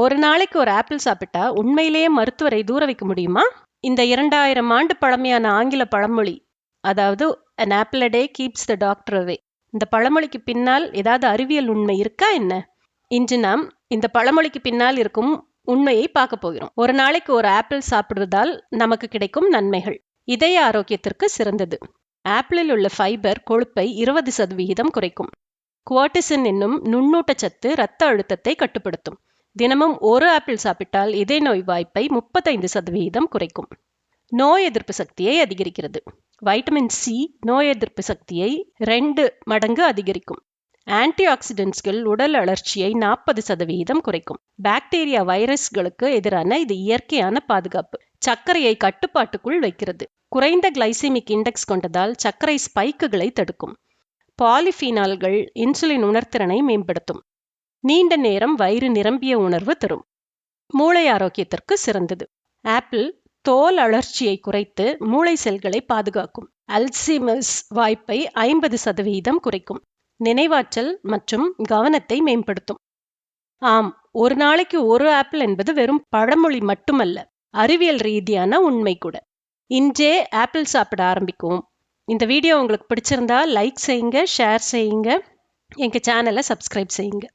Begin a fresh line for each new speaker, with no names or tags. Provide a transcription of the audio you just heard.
ஒரு நாளைக்கு ஒரு ஆப்பிள் சாப்பிட்டா உண்மையிலேயே மருத்துவரை தூர வைக்க முடியுமா? இந்த இரண்டாயிரம் ஆண்டு பழமையான ஆங்கில பழமொழி அதாவது an apple a day keeps the doctor இந்த பழமொழிக்கு பின்னால் ஏதாவது அறிவியல் உண்மை இருக்கா என்ன? இன்று நாம் இந்த பழமொழிக்கு பின்னால் இருக்கும் உண்மையை பார்க்க போகிறோம். ஒரு நாளைக்கு ஒரு ஆப்பிள் சாப்பிடுவதால் நமக்கு கிடைக்கும் நன்மைகள். இதய ஆரோக்கியத்திற்கு சிறந்தது. ஆப்பிளில் உள்ள ஃபைபர் கொழுப்பை இருபது சதவிகிதம் குறைக்கும். குவாட்டிசின் என்னும் நுண்ணூட்டச்சத்து இரத்த அழுத்தத்தை கட்டுப்படுத்தும். தினமும் ஒரு ஆப்பிள் சாப்பிட்டால் இதய நோய் வாய்ப்பை முப்பத்தைந்து சதவிகிதம் குறைக்கும். நோய் எதிர்ப்பு சக்தியை அதிகரிக்கிறது. வைட்டமின் சி நோய் எதிர்ப்பு சக்தியை ரெண்டு மடங்கு அதிகரிக்கும். ஆன்டி ஆக்சிடென்ட்ஸ்கள் உடல் அழற்சியை நாற்பது சதவிகிதம் குறைக்கும். பாக்டீரியா வைரஸ்களுக்கு எதிரான இது இயற்கையான பாதுகாப்பு. சர்க்கரையை கட்டுப்பாட்டுக்குள் வைக்கிறது. குறைந்த கிளைசிமிக் இண்டெக்ஸ் கொண்டதால் சர்க்கரை ஸ்பைக்குகளை தடுக்கும். பாலிஃபீனால்கள் இன்சுலின் உணர்திறனை மேம்படுத்தும். நீண்ட நேரம் வயிறு நிரம்பிய உணர்வு தரும். மூளை ஆரோக்கியத்திற்கு சிறந்தது. ஆப்பிள் தோல் அழற்சியை குறைத்து மூளை செல்களை பாதுகாக்கும். அல்சிமஸ் வாய்ப்பை ஐம்பது சதவீதம் குறைக்கும். நினைவாற்றல் மற்றும் கவனத்தை மேம்படுத்தும். ஆம் ஒரு நாளைக்கு ஒரு ஆப்பிள் என்பது வெறும் பழமொழி மட்டுமல்ல அறிவியல் ரீதியான உண்மை கூட. இன்றே ஆப்பிள் சாப்பிட ஆரம்பிக்கும் இந்த வீடியோ உங்களுக்கு பிடிச்சிருந்தா லைக் செய்யுங்க ஷேர் செய்யுங்க. எங்கள் சேனலை சப்ஸ்கிரைப் செய்யுங்க.